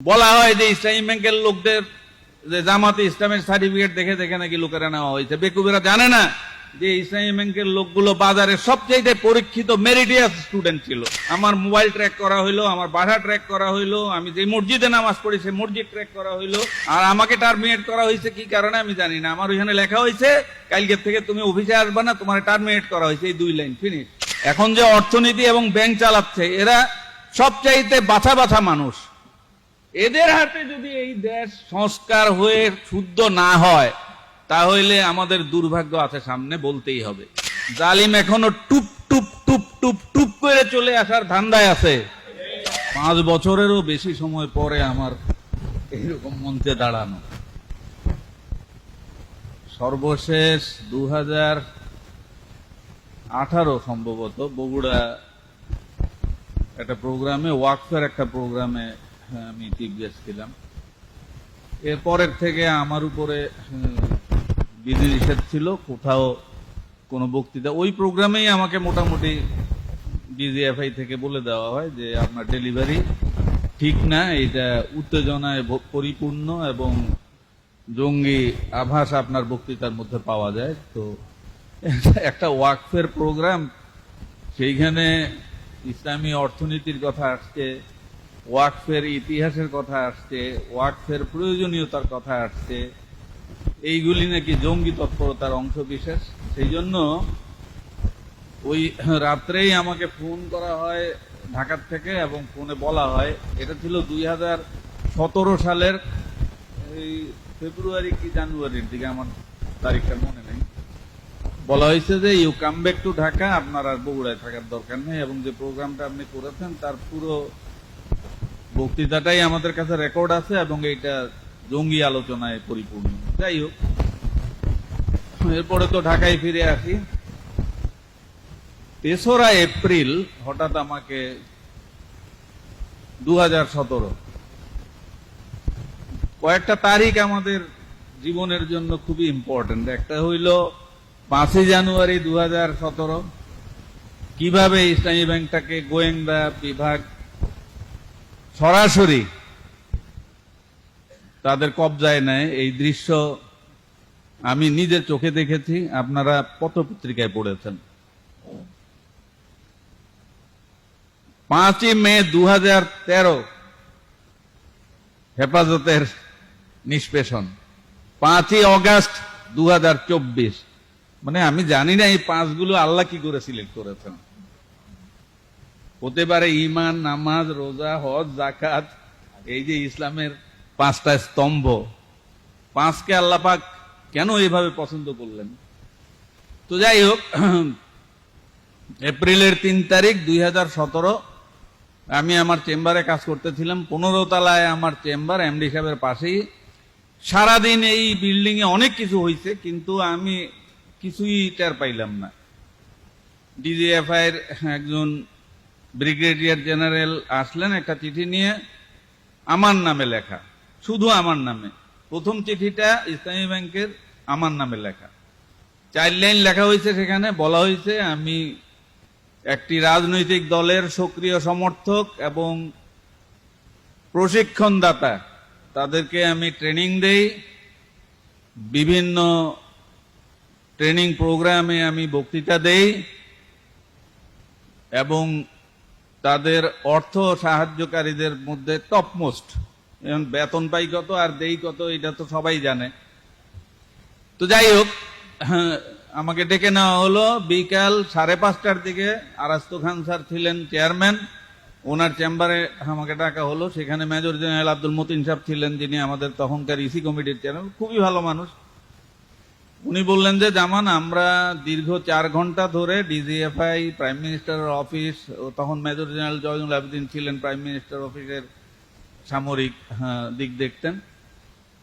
বলা হয় যে ইসলামী ব্যাংকের লোকদের যে জামাতে ইসলামের সার্টিফিকেট দেখে দেখে নাকি লোকেরা নেওয়া হয়েছে। বেকুবেরা জানে না যে ইসলামী ব্যাংকের লোকগুলো বাজারে সবচেয়ে পরীক্ষিত মেরিটিয়াস স্টুডেন্ট ছিল। আমার মোবাইল ট্র্যাক করা হইল, আমার বাসা ট্র্যাক করা হইল, আমি যে মসজিদে নামাজ পড়ি সেই মসজিদ ট্র্যাক করা হইল। আর আমাকে টার্মিনেট করা হয়েছে কি কারণে আমি জানি না। আমার ওইখানে লেখা হয়েছে কালকের থেকে তুমি অফিসে আসবে না, তোমার টার্মিনেট করা হয়েছে এই দুই লাইন, ফিনিশ। এখন যে অর্থনীতি এবং ব্যাংক চালাচ্ছে, এরা সবচাইতে বাছা বাছা মানুষ। এদের হাতে যদি এই দেশ সংস্কার হয়ে শুদ্ধ না হয়, তাহলে আমাদের দুর্ভাগ্য আছে সামনে বলতেই হবে। জালিম এখনও টুপ টুপ টুপ টুপ টুপ করে চলে আসার ধান্দায় আছে। পাঁচ বছরেরও বেশি সময় পরে আমার এইরকম মঞ্চে দাঁড়ানো। সর্বশেষ দু আঠারো সম্ভবত বগুড়া একটা প্রোগ্রামে, ওয়াকফের একটা প্রোগ্রামে আমি টিপ ছিলাম। এরপরের থেকে আমার উপরে বিধি নিষেধ ছিল, কোথাও কোনো বক্তৃতা। ওই প্রোগ্রামেই আমাকে মোটামুটি ডিজিএফআই থেকে বলে দেওয়া হয় যে, আপনার ডেলিভারি ঠিক না, এটা উত্তেজনায় পরিপূর্ণ এবং জঙ্গি আভাস আপনার বক্তৃতার মধ্যে পাওয়া যায়। তো, একটা ওয়াকফের প্রোগ্রাম, সেইখানে ইসলামী অর্থনীতির কথা আসছে ওয়াকফের ইতিহাসের কথা আসছে, ওয়াকফের প্রয়োজনীয়তার কথা আসছে। এইগুলি নাকি জঙ্গি তৎপরতার অংশ বিশেষ সেই জন্য ওই রাত্রেই আমাকে ফোন করা হয় ঢাকার থেকে এবং ফোনে বলা হয়। এটা ছিল দুই হাজার সতেরো সালের এই ফেব্রুয়ারি কি জানুয়ারির দিকে, আমার তারিখটা মনে নেই। বলা হয়েছে যে you come back to Dhaka আপনার আর বগুড়ায় থাকার দরকার নেই এবং যে প্রোগ্রামটা আপনি করেছেন, তার পুরো বক্তৃতাটাই আমাদের কাছে রেকর্ড আছে এবং এইটা জঙ্গি আলোচনায় পরিপূর্ণ। যাই হোক, এরপরে তো ঢাকায় ফিরে আসি। তেসরা এপ্রিল হঠাৎ আমাকে দু হাজার সতেরো। কয়েকটা তারিখ আমাদের জীবনের জন্য খুবই ইম্পর্টেন্ট একটা হইল পাঁচই জানুয়ারি দু হাজার সতেরো। কীভাবে ইসলামী ব্যাংকটাকে গোয়েন্দা বিভাগ সরাসরি তাদের কবজায় নেয় এই দৃশ্য আমি নিজের চোখে দেখেছি, আপনারা পত্রপত্রিকায় পড়েছেন। পাঁচই মে দু হাজার তেরো, হেফাজতের নিষ্পেষণ। পাঁচই অগাস্ট দু হাজার চব্বিশ। মানে আমি জানি না এই পাঁচগুলো আল্লাহ কি করে সিলেক্ট করেছেন। হতে পারে ইমান নামাজ, রোজা, হজ জাকাত এই যে ইসলামের পাঁচটা স্তম্ভ। পাঁচকে আল্লাহ পাক কেন এইভাবে পছন্দ করলেন? তো যাই হোক, এপ্রিলের তিন তারিখ দুই হাজার সতেরো, আমি আমার চেম্বারে কাজ করতেছিলাম। পনেরো তলায় আমার চেম্বার, এমডি সাহেবের পাশেই। সারাদিন এই বিল্ডিং এ অনেক কিছু হয়েছে কিন্তু আমি কিছুই টের পাইলাম না। ডিজিএফআই এর একজন ব্রিগেডিয়ার জেনারেল আসলেন একটা চিঠি নিয়ে, আমার নামে লেখা, শুধু আমার নামে। প্রথম চিঠিটা ইসলামী ব্যাংকের আমার নামে লেখা। চার লাইন লেখা হয়েছে সেখানে, বলা হয়েছে, আমি একটি রাজনৈতিক দলের সক্রিয় সমর্থক এবং প্রশিক্ষণদাতা। তাদেরকে আমি ট্রেনিং দেই। বিভিন্ন ট্রেনিং প্রোগ্রামে আমি বক্তৃতা দেই। এবং তাদের অর্থ সাহায্যকারীদের মধ্যে টপমোস্ট এখন বেতন পাই কত আর দেই কত, এটা তো সবাই জানে। তো যাই হোক, আমাকে ডেকে নেওয়া হলো বিকাল সাড়ে পাঁচটার দিকে। আরাস্তু খান স্যার ছিলেন চেয়ারম্যান ওনার চেম্বারে আমাকে ডাকা হলো। সেখানে মেজর জেনারেল আব্দুল মতিন সাহেব ছিলেন, যিনি আমাদের তখনকার ইসি কমিটির চেয়ারম্যান খুবই ভালো মানুষ। উনি বললেন যে জামান আমরা দীর্ঘ চার ঘণ্টা ধরে ডিজিএফআই প্রাইম মিনিস্টারের অফিস ও তখন মেজর জেনারেল জয়নুল আবেদিন ছিলেন প্রাইম মিনিস্টার অফিসের সামরিক হ্যাঁ, দিক দেখতেন।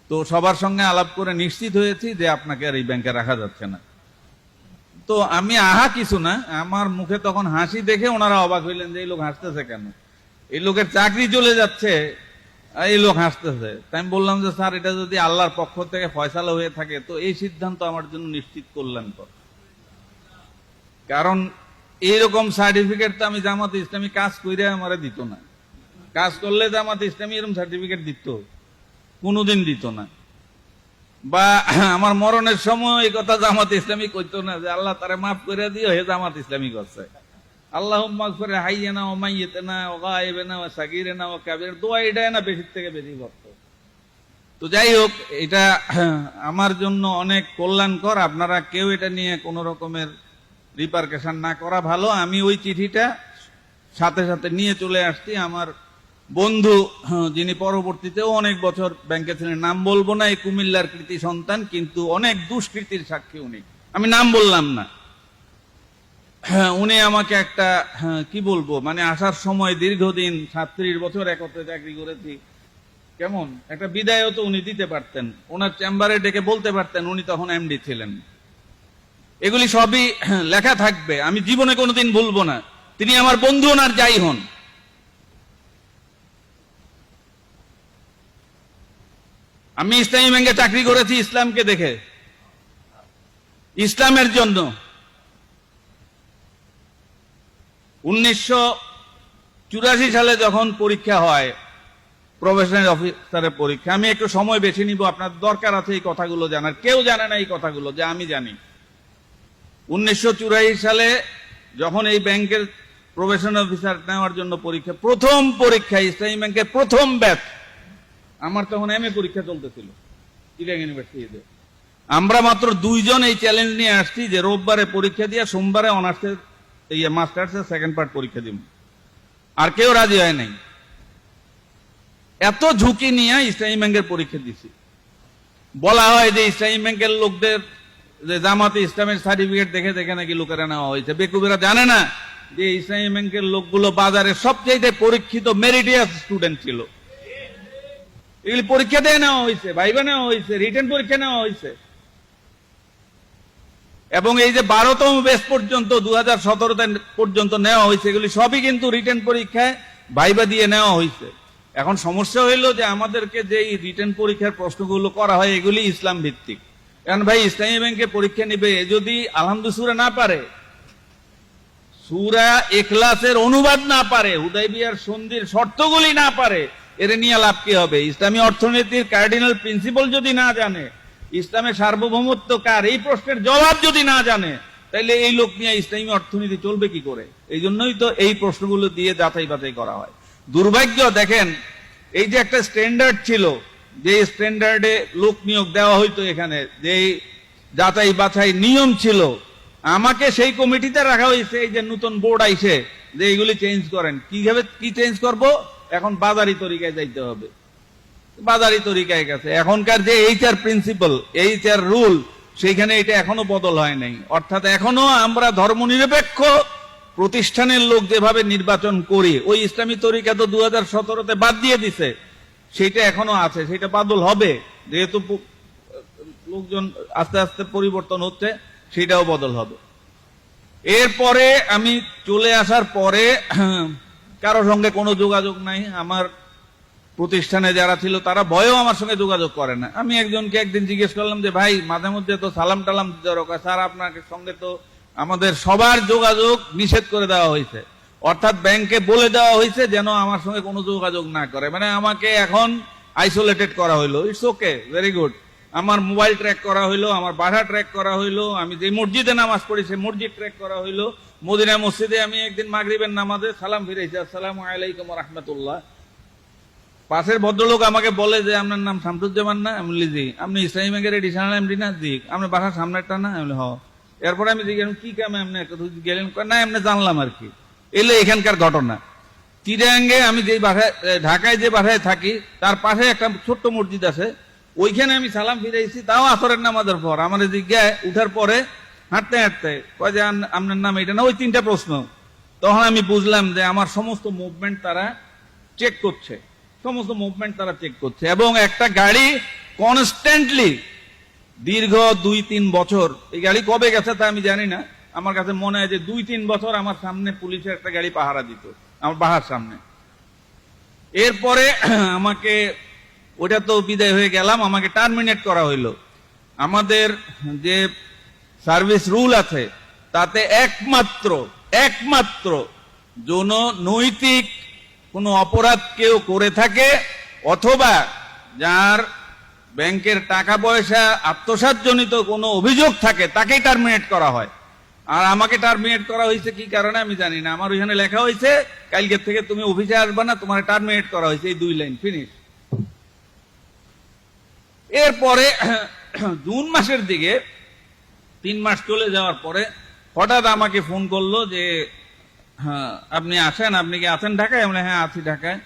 তো সবার সঙ্গে আলাপ করে নিশ্চিত হয়েছি যে আপনাকে আর এই ব্যাংকে রাখা যাচ্ছে না। তো আমি আহা কিছু না আমার মুখে তখন হাসি দেখে ওনারা অবাক হইলেন যে এই লোক হাসতেছে কেন? এই লোকের চাকরি চলে যাচ্ছে এই লোক হাসতেছে। তাই আমি বললাম যে, স্যার, এটা যদি আল্লাহর পক্ষ থেকে ফয়সালা হয়ে থাকে, তো এই সিদ্ধান্ত আমার জন্য নিশ্চিত কল্যাণকর। কারণ এইরকম সার্টিফিকেট তো আমি জামাতে ইসলামী কাজ কইরে আমারে দিত না। কাজ করলে জামাত ইসলামী এরকম সার্টিফিকেট দিত, কোনোদিন দিত না। বা আমার মরণের সময় এই কথা জামাত ইসলামী কইতো না যে, আল্লাহ তারা মাফ করে দিও, হে জামাত ইসলামী করছে। আল্লাহ মাফ করে হাইয়ে না ও ও গায়েবে না ও সাকিরে না ও কাবের না বেশি করত তো যাই হোক এটা আমার জন্য অনেক কল্যাণকর। আপনারা কেউ এটা নিয়ে কোনো রকমের রিপার্কেশন না করা ভালো। আমি ওই চিঠিটা সাথে সাথে নিয়ে চলে আসছি। আমার বন্ধু হ্যাঁ, যিনি পরবর্তীতেও অনেক বছর ব্যাংকে ছিলেন নাম বলব না এই কুমিল্লার কৃতি সন্তান কিন্তু অনেক দুষ্কৃতির সাক্ষী উনি। আমি নাম বললাম না। হ্যাঁ, উনি আমাকে একটা হ্যাঁ, কি বলব? মানে আসার সময় দীর্ঘদিন সাতত্রিশ বছর একত্রে চাকরি করেছি। কেমন? একটা বিদায়ও তো উনি দিতে পারতেন। ওনার চেম্বারে ডেকে বলতে পারতেন উনি তখন এমডি ছিলেন। এগুলি সবই হ্যাঁ, লেখা থাকবে। আমি জীবনে কোনোদিন ভুলবো না। তিনি আমার বন্ধু ওনার যাই হন। আমি ইসলামী ব্যাংকে চাকরি করেছি ইসলামকে দেখে। ইসলামের জন্য। উনিশশো চুরাশি সালে যখন পরীক্ষা হয় প্রফেশনাল অফিসারের পরীক্ষা, আমি একটু সময় বেছে নিব, আপনার দরকার আছে এই কথাগুলো জানার। কেউ জানে না এই কথাগুলো, যে আমি জানি। উনিশশো চুরাশি সালে যখন এই ব্যাংকের প্রফেশনাল অফিসার নেওয়ার জন্য পরীক্ষা, প্রথম পরীক্ষা, ইসলামী ব্যাংকের প্রথম ব্যাচ, আমার তখন এম এ পরীক্ষা চলতেছিল চিটাং ইউনিভার্সিটিতে আমরা মাত্র দুইজন এই চ্যালেঞ্জ নিয়ে আসছি যে রোববারে পরীক্ষা দিয়ে সোমবারে অনার্সের এই মাস্টার্সের সেকেন্ড পার্ট পরীক্ষা দিব। আর কেউ রাজি হয় নাই। এত ঝুঁকি নিয়ে ইসলামী ব্যাংকের পরীক্ষা দিছি। বলা হয় যে ইসলামী ব্যাংকের লোকদের যে জামাতে ইসলামের সার্টিফিকেট দেখে দেখে নাকি লোকেরা নেওয়া হয়েছে। বেকুবেরা জানে না যে ইসলামী ব্যাংকের লোকগুলো বাজারে সবচেয়ে পরীক্ষিত মেরিটিয়াস স্টুডেন্ট ছিল। এগুলি পরীক্ষা দিয়ে নেওয়া হয়েছে, ভাইবা নেওয়া হয়েছে রিটার্ন পরীক্ষা নেওয়া হয়েছে। এবং এই যে বারোতম বেস পর্যন্ত দু হাজার পর্যন্ত নেওয়া হয়েছে, এগুলি সবই কিন্তু রিটার্ন পরীক্ষায় ভাইবা দিয়ে নেওয়া হয়েছে। এখন সমস্যা হইল যে আমাদেরকে যে এই রিটার্ন পরীক্ষার প্রশ্নগুলো করা হয়, এগুলি ইসলাম ভিত্তিক। কারণ ভাই, ইসলামী ব্যাংকে পরীক্ষা নিবে যদি আলহামদুসুরা না পারে, সুরা এখলাসের অনুবাদ না পারে হুদাইবিয়ার সন্ধির শর্তগুলি না পারে, এর নিয়ে লাভ কি হবে? ইসলামী অর্থনীতির কার্ডিনাল প্রিন্সিপাল যদি না জানে ইসলামের সার্বভৌমত্ব কার এই প্রশ্নের জবাব যদি না জানে তাহলে এই লোক নিয়ে ইসলামী অর্থনীতি চলবে কি করে? এই জন্যই তো এই প্রশ্নগুলো দিয়ে যাচাই বাছাই করা হয়। দুর্ভাগ্য, দেখেন, এই যে একটা স্ট্যান্ডার্ড ছিল, যে স্ট্যান্ডার্ডে লোক নিয়োগ দেওয়া হইতো এখানে, যে যাচাই বাছাই নিয়ম ছিল, আমাকে সেই কমিটিতে রাখা হয়েছে, এই যে নতুন বোর্ড আইছে, যে এইগুলি চেঞ্জ করেন। কীভাবে কি চেঞ্জ করব? এখন বাজারি তরিকায় যাইতে হবে। বাজারি তরিকায় গেছে। এখনকার যে H R principal H R rule সেইখানে এটা এখনও বদল হয় নাই। অর্থাৎ এখনও আমরা ধর্মনিরপেক্ষ প্রতিষ্ঠানের লোক যেভাবে নির্বাচন করি, ওই ইসলামী তরিকা তো দু হাজার সতেরোতে বাদ দিয়ে দিছে। সেটা এখনও আছে সেটা বাদল হবে। যেহেতু লোকজন আস্তে আস্তে পরিবর্তন হচ্ছে সেটাও বদল হবে। এরপরে আমি চলে আসার পরে, কারও সঙ্গে কোনো যোগাযোগ নাই। আমার প্রতিষ্ঠানে যারা ছিল, তারা ভয়েও আমার সঙ্গে যোগাযোগ করে না। আমি একজনকে একদিন জিজ্ঞেস করলাম যে, ভাই, মাঝে মধ্যে তো সালাম টালাম দরকার স্যার আপনার সঙ্গে তো আমাদের সবার যোগাযোগ নিষেধ করে দেওয়া হয়েছে। অর্থাৎ ব্যাংকে বলে দেওয়া হয়েছে যেন আমার সঙ্গে কোনো যোগাযোগ না করে। মানে আমাকে এখন আইসোলেটেড করা হইল। ইটস ওকে ভেরি গুড আমার মোবাইল ট্র্যাক করা হইল, আমার বাধা ট্র্যাক করা হইল, আমি যে মসজিদে নামাজ পড়ি, সেই মসজিদ ট্র্যাক করা হইল। মদিনা মসজিদে আমি একদিন মাগরিবের নামাজে সালাম ফিরেছি আসসালামু আলাইকুম রহমতুল্লাহ। পাশের ভদ্রলোক আমাকে বলে যে, আপনার নাম শামসুজ্জামান না? আমি বলি, জি। আপনি ইসলামী ব্যাংকের এডিশনাল এমডি না? জি। আপনার বাসার সামনেরটা না? আমি হ। এরপরে আমি জিজ্ঞেস কি কামে আপনি একটা গেলেন? না, এমনি জানলাম আর কি। এলে এখানকার ঘটনা। চিরাঙ্গে আমি যে বাসায় ঢাকায় যে বাসায় থাকি, তার পাশে একটা ছোট্ট মসজিদ আছে। ওইখানে আমি সালাম ফিরেছি তাও আসরের নামাজের পর। আমার জিজ্ঞায় উঠার পরে হাঁটতে হাঁটতে কয় যে আপনার নাম এটা না? ওই তিনটা প্রশ্ন। তখন আমি বুঝলাম যে, আমার সমস্ত মুভমেন্ট তারা চেক করছে। সমস্ত মুভমেন্ট তারা চেক করছে। এবং একটা গাড়ি কনস্ট্যান্টলি দীর্ঘ দুই তিন বছর, এই গাড়ি কবে গেছে তা আমি জানি না। আমার কাছে মনে হয় যে দুই তিন বছর আমার সামনে পুলিশের একটা গাড়ি পাহারা দিত, আমার বাহার সামনে। এরপরে আমাকে, ওটা তো বিদায় হয়ে গেলাম, আমাকে টার্মিনেট করা হইল। আমাদের যে সার্ভিস রুল আছে, তাতে একমাত্র একমাত্র যৌন নৈতিক কোনো অপরাধ কেউ করে থাকে, অথবা যার ব্যাংকের টাকা পয়সা আত্মসাতজনিত কোনো অভিযোগ থাকে, তাকেই টার্মিনেট করা হয়। আর আমাকে টার্মিনেট করা হয়েছে কি কারণে আমি জানি না। আমার ওইখানে লেখা হয়েছে কালকে থেকে তুমি অফিসে আসবে না, তোমার টার্মিনেট করা হয়েছে, এই দুই লাইন ফিনিশ এরপরে জুন মাসের দিকে, তিন মাস চলে যাওয়ার পরে হঠাৎ আমাকে ফোন করল যে হ্যাঁ আপনি আসেন আপনি কি আছেন ঢাকায়? আমরা হ্যাঁ আছি ঢাকায়।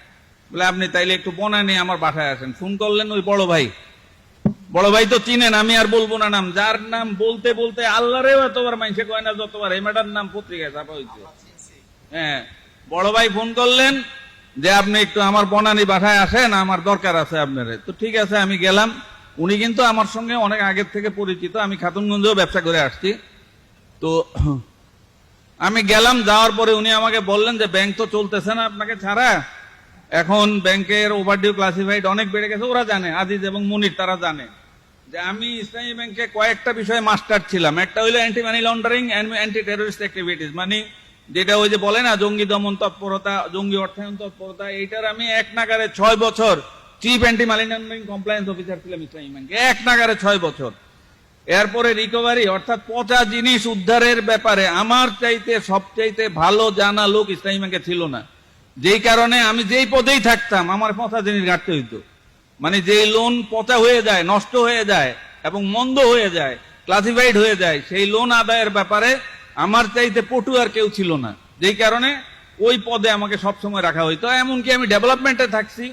বলে আপনি তাইলে একটু বনা নিয়ে আমার বাসায় আসেন। ফোন করলেন ওই বড় ভাই। বড় ভাই তো চিনেন আমি আর বলব না নাম। যার নাম বলতে বলতে আল্লাহরেও এতবার মাইসে কয় না যতবার এই ম্যাডার নাম পত্রিকায় ছাপা হয়েছে হ্যাঁ বড় ভাই ফোন করলেন যে আপনি একটু আমার বনানি বাসায় আসেন আমার দরকার আছে আপনার। তো ঠিক আছে আমি গেলাম। উনি কিন্তু আমার সঙ্গে অনেক আগের থেকে পরিচিত আমি খাতুনগঞ্জেও ব্যবসা করে আসছি। তো আমি গেলাম, যাওয়ার পরে উনি আমাকে বললেন যে, ব্যাংক তো চলতেছে না আপনাকে ছাড়া। এখন ব্যাংকের ওভারডিউ ক্লাসিফাইড অনেক বেড়ে গেছে, ওরা জানে আজিজ এবং মুনির তারা জানে। যে আমি ইসলামী ব্যাংকে কয়েকটা বিষয়ে মাস্টার ছিলাম। একটা হইল anti money laundering anti terrorist activities মানে যেটা ওই যে বলে না, জঙ্গি দমন তৎপরতা, জঙ্গি অর্থায়ন তৎপরতা, এইটার আমি এক নাগারে ছয় বছর chief anti money laundering compliance officer Islami ইসলামী ব্যাংকে, এক নাগারে ছয় বছর। এরপরে রিকভারি অর্থাৎ পচা জিনিস উদ্ধারের ব্যাপারে আমার চাইতে সবচাইতে ভালো জানা লোক ইসলামী ব্যাংকে ছিল না। যেই কারণে আমি যেই পদেই থাকতাম, আমার পচা জিনিস ঘাটতে হইতো। মানে যে লোন পচা হয়ে যায়, নষ্ট হয়ে যায় এবং মন্দ হয়ে যায় ক্লাসিফাইড হয়ে যায়, সেই লোন আদায়ের ব্যাপারে আমার চাইতে পটু আর কেউ ছিল না। যেই কারণে ওই পদে আমাকে সবসময় রাখা হইতো। এমনকি আমি ডেভেলপমেন্টে থাকছি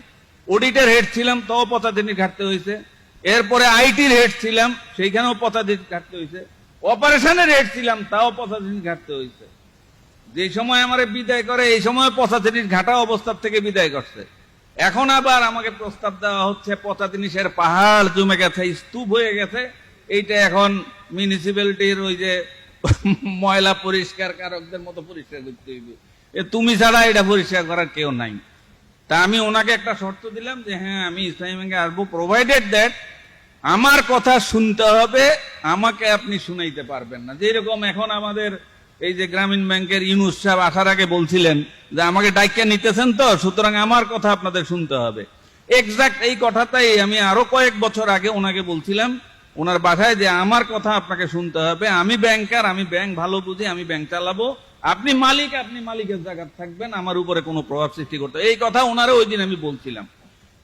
অডিটের হেড ছিলাম, তাও পচা জিনিস ঘাটতে হয়েছে এরপরে আইটির হেড ছিলাম, সেইখানেও পচা জিনিস ঘাটতে হয়েছে। অপারেশনের হেড ছিলাম, তাও পচা ঘাটতে হয়েছে। যে সময় আমার বিদায় করে, এই সময় পচা জিনিস ঘাটা অবস্থার থেকে বিদায় করছে। এখন আবার আমাকে প্রস্তাব দেওয়া হচ্ছে পচা জিনিসের পাহাড় জমে গেছে, স্তূপ হয়ে গেছে। এইটা এখন মিউনিসিপ্যালিটির ওই যে ময়লা পরিষ্কার কারকদের মতো পরিষ্কার করতে হইবে। তুমি ছাড়া এটা পরিষ্কার করার কেউ নাই। তা আমি ওনাকে একটা শর্ত দিলাম যে হ্যাঁ আমি ইসলামী ব্যাংকে আসব প্রোভাইডেড দ্যাট আমার কথা শুনতে হবে, আমাকে আপনি শুনাইতে পারবেন না। যেরকম এখন আমাদের এই যে গ্রামীণ ব্যাংকের ইউনুস সাহেব আসার আগে বলছিলেন যে, আমাকে ডাইকে নিতেছেন তো, সুতরাং আমার কথা আপনাদের শুনতে হবে। এক্সাক্ট এই কথাটাই আমি আরও কয়েক বছর আগে ওনাকে বলছিলাম ওনার বাসায় যে আমার কথা আপনাকে শুনতে হবে আমি ব্যাংকার আমি ব্যাংক ভালো বুঝি আমি ব্যাংক চালাবো। আপনি মালিক আপনি মালিকের জায়গায় থাকবেন আমার উপরে কোনো প্রভাব সৃষ্টি করতে এই কথা ওনারও ওই দিন আমি বলছিলাম।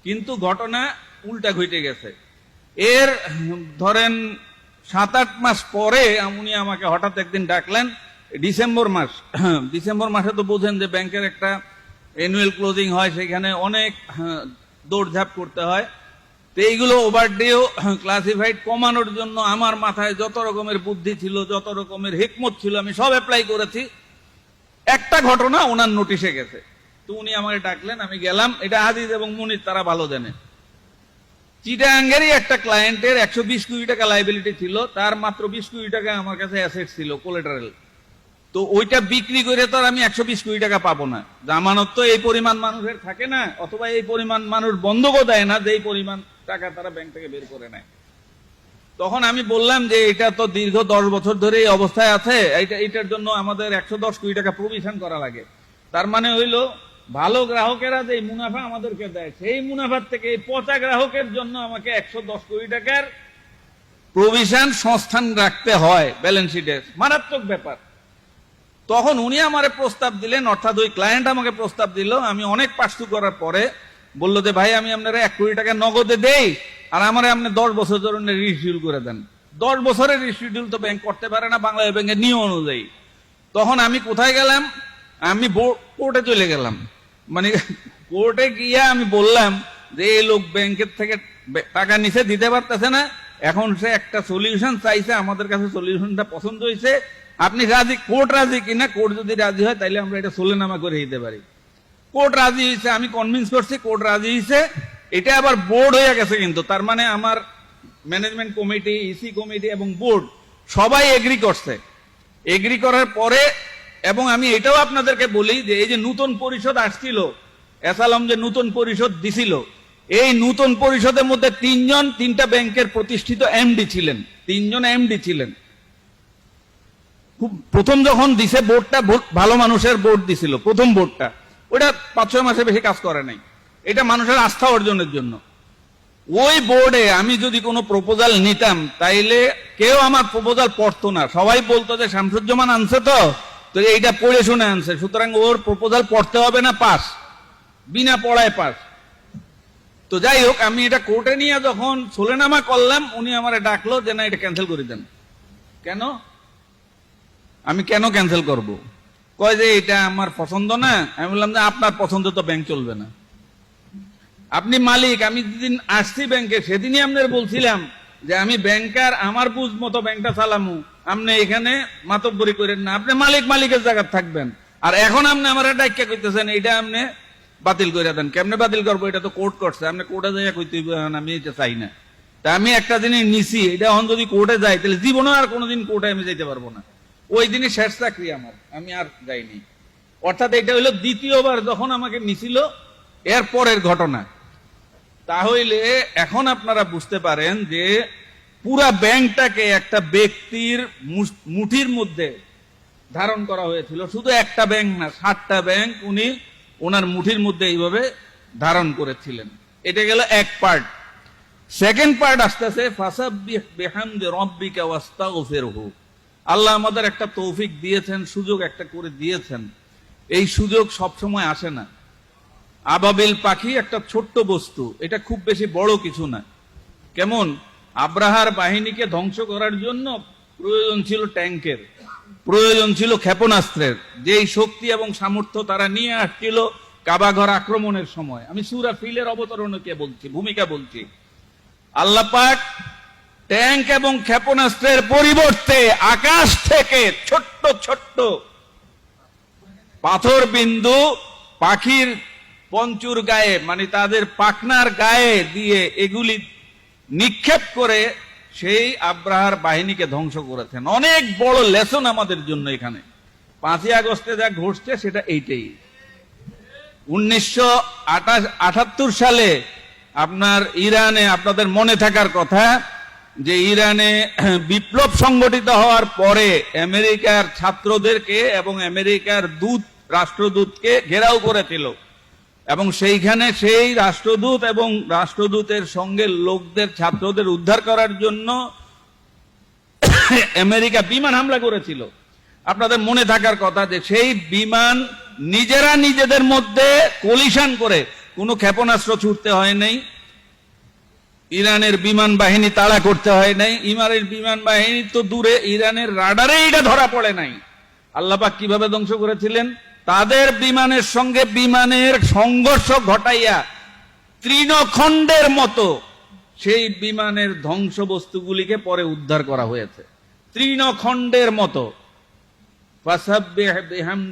কিন্তু ঘটনা উল্টা ঘটে গেছে। এর ধরেন সাত আট মাস পরে উনি আমাকে হঠাৎ একদিন ডাকলেন ডিসেম্বর মাস। ডিসেম্বর মাসে তো বোঝেন যে ব্যাংকের একটা অ্যানুয়াল ক্লোজিং হয় সেখানে অনেক হ্যাঁ, দৌড়ঝাঁপ করতে হয়। তো এইগুলো ওভারডেও ক্লাসিফাইড কমানোর জন্য আমার মাথায় যত রকমের বুদ্ধি ছিল, যত রকমের হিকমত ছিল, আমি সব অ্যাপ্লাই করেছি। একটা ঘটনা ওনার নোটিশে গেছে। তো উনি আমাকে ডাকলেন, আমি গেলাম। এটা আজিজ এবং মুনির, তারা ভালো জানে। চিটাঙ্গেরই একটা ক্লায়েন্টের একশো বিশ কোটি টাকা লাইবিলিটি ছিল। তার মাত্র বিশ কোটি টাকা আমার কাছে অ্যাসেট ছিল কোলেটারেল তো ওইটা বিক্রি করে তো আমি একশো বিশ কোটি টাকা পাবো না। জামানত তো এই পরিমাণ মানুষের থাকে না, অথবা এই পরিমাণ মানুষ বন্ধকও দেয় না যে পরিমাণ টাকা তারা ব্যাংক থেকে বের করে নেয়। তখন আমি বললাম যে, এটা তো দীর্ঘ দশ বছর ধরে এই অবস্থায় আছে। এটা এটার জন্য আমাদের একশো দশ কোটি টাকা প্রভিশন করা লাগে। তার মানে হইল, ভালো গ্রাহকেরা যে মুনাফা আমাদেরকে দেয়, সেই মুনাফার থেকে এই পচা গ্রাহকের জন্য আমাকে একশো দশ কোটি টাকার প্রভিশন সংস্থান রাখতে হয় ব্যালেন্স শিটে মারাত্মক ব্যাপার। তখন উনি আমারে প্রস্তাব দিলেন, অর্থাৎ ওই ক্লায়েন্ট আমাকে প্রস্তাব দিল। আমি অনেক পার্সু করার পরে বলল যে, ভাই, আমি আপনারা এক কোটি টাকা নগদে দেই, আর আমার আপনি দশ বছর ধরে রিশিডিউল করে দেন। দশ বছরের রিশিডিউল তো ব্যাংক করতে পারে না বাংলা ব্যাংকের নিয়ম অনুযায়ী। তখন আমি কোথায় গেলাম? আমি কোর্টে চলে গেলাম। মানে কোর্টে গিয়ে আমি বললাম যে, এই লোক ব্যাংকের থেকে টাকা নিচে দিতে পারতেছে না। এখন সে একটা সলিউশন চাইছে, আমাদের কাছে সলিউশনটা পছন্দ হয়েছে আপনি রাজি কোর্ট রাজি কিনা? কোর্ট যদি রাজি হয় তাহলে আমরা এটা সোলেনামা করে দিতে পারি। কোর্ট রাজি হয়েছে, আমি কনভিন্স করছি কোর্ট রাজি হয়েছে। এটা আবার বোর্ড হয়ে গেছে কিন্তু, তার মানে আমার ম্যানেজমেন্ট কমিটি ইসি কমিটি এবং বোর্ড সবাই এগ্রি করছে। এগ্রি করার পরে, এবং আমি এটাও আপনাদেরকে বলি যে এই যে নতুন পরিষদ আসছিল, এসালাম যে নতুন পরিষদ দিছিল, এই নতুন পরিষদের মধ্যে তিনজন, তিনটা ব্যাংকের প্রতিষ্ঠিত এমডি ছিলেন, তিনজন এমডি ছিলেন। খুব প্রথম যখন দিছে বোর্ডটা ভালো মানুষের বোর্ড দিছিল, প্রথম বোর্ডটা ওটা পাঁচ ছয় মাসে বেশি কাজ করে নাই। এটা মানুষের আস্থা অর্জনের জন্য। ওই বোর্ডে আমি যদি কোনো প্রপোজাল নিতাম, তাইলে কেউ আমার প্রপোজাল পড়তো না। সবাই বলতো যে, শামসুজ্জামান আনছে তো? তো এইটা পড়ে শুনে আনছে। সুতরাং ওর প্রপোজাল পড়তে হবে না, পাস। বিনা পড়ায় পাস। তো যাই হোক, আমি এটা কোর্টে নিয়ে যখন সোলেনামা করলাম, উনি আমার ডাকলো যে, না, এটা ক্যান্সেল করে দেন। কেন? আমি কেন ক্যান্সেল করব? কয় যে, এটা আমার পছন্দ না? আমি বললাম যে, আপনার পছন্দ তো ব্যাংক চলবে না। আপনি মালিক, আমি যেদিন আসছি ব্যাংকে সেদিনই আপনার বলছিলাম যে, আমি ব্যাংকার আমার বুঝ মতো ব্যাংকটা চালামু। আপনি এখানে মাতব্বরি করেন না। আপনি মালিক, মালিকের জায়গা থাকবেন। আর এখন আপনি আমার ডাক্কা করতেছেন এটা আপনি বাতিল করে দেন। কেমনে বাতিল করব? এটা তো কোর্ট করছে। আপনি কোর্টে যাইয়া কইতে আমি এটা চাই না। তা আমি একটা জিনিস নিছি, এটা এখন যদি কোর্টে যাই, তাহলে জীবনে আর কোনোদিন কোর্টে আমি যাইতে পারব না। ওই দিনই শেষ চাকরি আমার, আমি আর যাইনি। অর্থাৎ এটা হইল দ্বিতীয়বার যখন আমাকে নিছিল এর পরের ঘটনা। তাহলে এখন আপনারা বুঝতে পারেন যে পুরা ব্যাংকটাকে একটা ব্যক্তির মুঠির মধ্যে ধারণ করা হয়েছিল। শুধু একটা ব্যাংক না, সাতটা ব্যাংক উনি ওনার মুঠির মধ্যে এইভাবে ধারণ করেছিলেন। এটা গেল এক পার্ট সেকেন্ড পার্ট আসতেছে, ফাসাব্বিহ বিহামদি রাব্বিকা ওয়াস্তাগফিরহু। আল্লাহ আমাদের একটা তৌফিক দিয়েছেন, সুযোগ একটা করে দিয়েছেন। এই সুযোগ সবসময় আসে না। আবাবিল পাখি একটা ছোট্ট বস্তু, এটা খুব বেশি বড় কিছু না। কেমন? আব্রাহার বাহিনীকে ধ্বংস করার জন্য প্রয়োজন ছিল ট্যাঙ্কের প্রয়োজন ছিল ক্ষেপণাস্ত্রের। যেই শক্তি এবং সামর্থ্য তারা নিয়ে আসছিল কাবাঘর আক্রমণের সময়। আমি সুরা ফিলের অবতরণকে বলছি, ভূমিকা বলছি। আল্লাহ পাক ট্যাঙ্ক এবং ক্ষেপণাস্ত্রের পরিবর্তে আকাশ থেকে ছোট্ট ছোট্ট পাথর বিন্দু পাখির পঞ্চুর গায়ে মানে তাদের পাখনার গায়ে দিয়ে এগুলি নিক্ষেপ করে সেই আব্রাহার বাহিনীকে ধ্বংস করেছেন। অনেক বড় লেসন আমাদের জন্য এখানে। পাঁচই আগস্টে যা ঘটছে সেটা এইটাই। উনিশশো আটাত্তর সালে আপনার ইরানে আপনাদের মনে থাকার কথা যে ইরানে বিপ্লব সংগঠিত হওয়ার পরে আমেরিকার ছাত্রদেরকে এবং আমেরিকার দূত, রাষ্ট্রদূতকে ঘেরাও করেছিল। এবং সেইখানে সেই রাষ্ট্রদূত এবং রাষ্ট্রদূতের সঙ্গে লোকদের, ছাত্রদের উদ্ধার করার জন্য আমেরিকা বিমান হামলা করেছিল। আপনাদের মনে থাকার কথা যে সেই বিমান নিজেরা নিজেদের মধ্যে কলিশন করে কোনো ক্ষেপণাস্ত্র ছুটতে হয় নাই। ইরানের বিমান বাহিনী তাড়া করতে হয় নাই। ইমানের বিমান বাহিনী তো দূরে, ইরানের রাডারে এটা ধরা পড়ে নাই। আল্লাপাক কীভাবে ধ্বংস করেছিলেন? তাদের বিমানের সঙ্গে বিমানের সংঘর্ষ ঘটাইয়া তৃণখণ্ডের মতো সেই বিমানের ধ্বংস বস্তুগুলিকে পরে উদ্ধার করা হয়েছে। তৃণখণ্ডের মতো।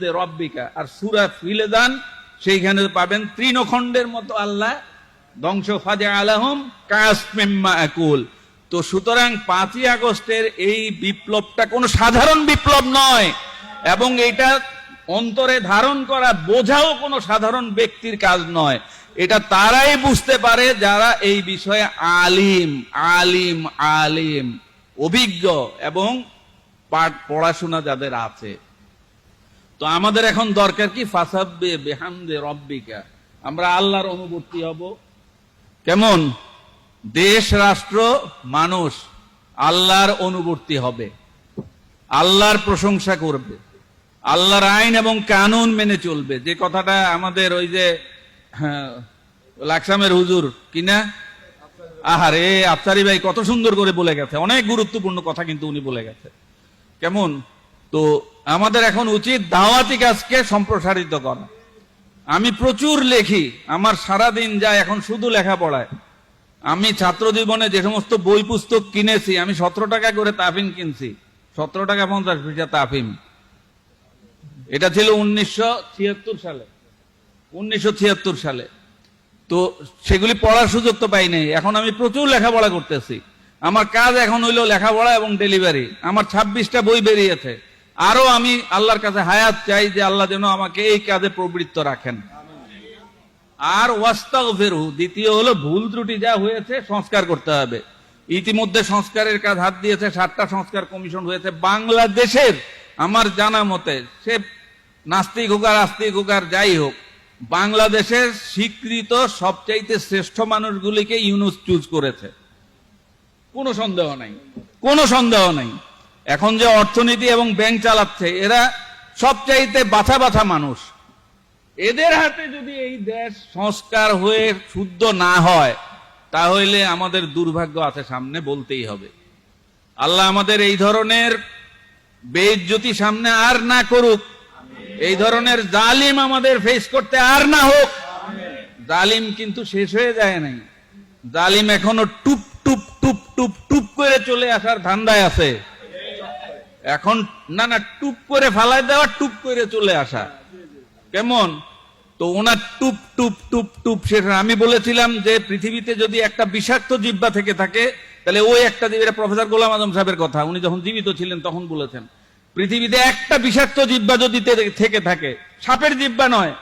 রব্বিকা। আর সূরা ফিলেদান, সেইখানে পাবেন তৃণখণ্ডের মতো আল্লাহ ধ্বংস ফাজে আলাহম কাসমিম্মা একুল তো সুতরাং পাঁচই আগস্টের এই বিপ্লবটা কোনো সাধারণ বিপ্লব নয়, এবং এটা অন্তরে ধারণ করা, বোঝাও কোনো সাধারণ ব্যক্তির কাজ নয়। এটা তারাই বুঝতে পারে যারা এই বিষয়ে আলিম আলিম আলিম, অভিজ্ঞ এবং পাঠ পড়াশোনা যাদের আছে। তো আমাদের এখন দরকার কি? ফাসাব্বে বেহামদে রব্বিকা। আমরা আল্লাহর অনুবর্তী হব। কেমন? দেশ রাষ্ট্র মানুষ আল্লাহর অনুবর্তী হবে। আল্লাহর প্রশংসা করবে। আল্লাহর আইন এবং কানুন মেনে চলবে। যে কথাটা আমাদের ওই যে হ্যাঁ, লাকসামের হুজুর কিনা আহারে আফসারি ভাই কত সুন্দর করে বলে গেছে। অনেক গুরুত্বপূর্ণ কথা কিন্তু উনি বলে গেছে। কেমন? তো আমাদের এখন উচিত দাওয়াতি কাজকে সম্প্রসারিত করা। আমি প্রচুর লেখি, আমার সারা দিন যায় এখন শুধু লেখাপড়ায় আমি ছাত্র জীবনে যে সমস্ত বই পুস্তক কিনেছি, আমি সতেরো টাকা করে তাফিম কিনছি। সতেরো টাকা পঞ্চাশ পয়সা তাফিম। এটা ছিল উনিশশো ছিয়াত্তর সালে। উনিশশো ছিয়াত্তর সালে। তো সেগুলি পড়ার সুযোগ তো পাই নাই। এখন আমি প্রচুর লেখাপড়া করতেছি। আমার কাজ এখন হইল লেখাপড়া এবং ডেলিভারি আমার ছাব্বিশটা বই বেরিয়েছে। আরও আমি আল্লাহর কাছে হায়াত চাই যে আল্লাহ যেন আমাকে এই কাজে প্রবৃত্ত রাখেন। আর ওয়াস্তাগ ফেরহু দ্বিতীয় হলো ভুল ত্রুটি যা হয়েছে সংস্কার করতে হবে। ইতিমধ্যে সংস্কারের কাজ হাত দিয়েছে, সাতটা সংস্কার কমিশন হয়েছে। বাংলাদেশের আমার জানা মতে, সে নাস্তিক হোক আর আস্তিক হোক আর যাই হোক, বাংলাদেশের স্বীকৃত সবচাইতে শ্রেষ্ঠ মানুষগুলিকে ইউনুস চুজ করেছে। কোনো সন্দেহ নাই। কোনো সন্দেহ নাই। এখন যে অর্থনীতি এবং ব্যাংক চালাচ্ছে, এরা সবচাইতে বাছা বাছা মানুষ। এদের হাতে যদি এই দেশ সংস্কার হয়ে শুদ্ধ না হয়, তাহলে আমাদের দুর্ভাগ্য আছে সামনে বলতেই হবে। আল্লাহ আমাদের এই ধরনের বেইজ্জতি সামনে আর না করুক, এই ধরনের জালিম আমাদের ফেস করতে আর না হোক, জালিম কিন্তু শেষ হয়ে যায় নাই। জালিম এখনও টুপ টুপ টুপ টুপ টুপ করে চলে আসার ধান্দায় আছে। এখন না না, টুপ করে ফালাই দেওয়া, টুপ করে চলে আসা। কেমন? তো ওনার টুপ টুপ টুপ টুপ হয়। আমি বলেছিলাম যে পৃথিবীতে যদি একটা বিষাক্ত জিব্বা থেকে থাকে, তাহলে ওই একটা জিব্বা প্রফেসর গোলাম আজম সাহেবের কথা। উনি যখন জীবিত ছিলেন, তখন বলেছেন, পৃথিবীতে একটা বিষাক্ত জিব্বা যদি থেকে থাকে, সাপের জিব্বা নয়।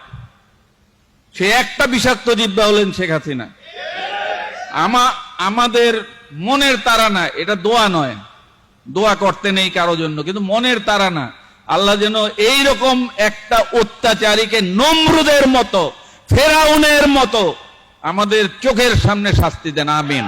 সে একটা বিষাক্ত জিব্বা হলেন শেখ হাসিনা। আমা, আমাদের মনের তারা না এটা দোয়া নয়। দোয়া করতে নেই কারও জন্য, কিন্তু মনের তারা না। আল্লাহ যেন এই রকম একটা অত্যাচারীকে নমরুদের মতো, ফেরাউনের মতো আমাদের চোখের সামনে শাস্তি দেন, আমিন।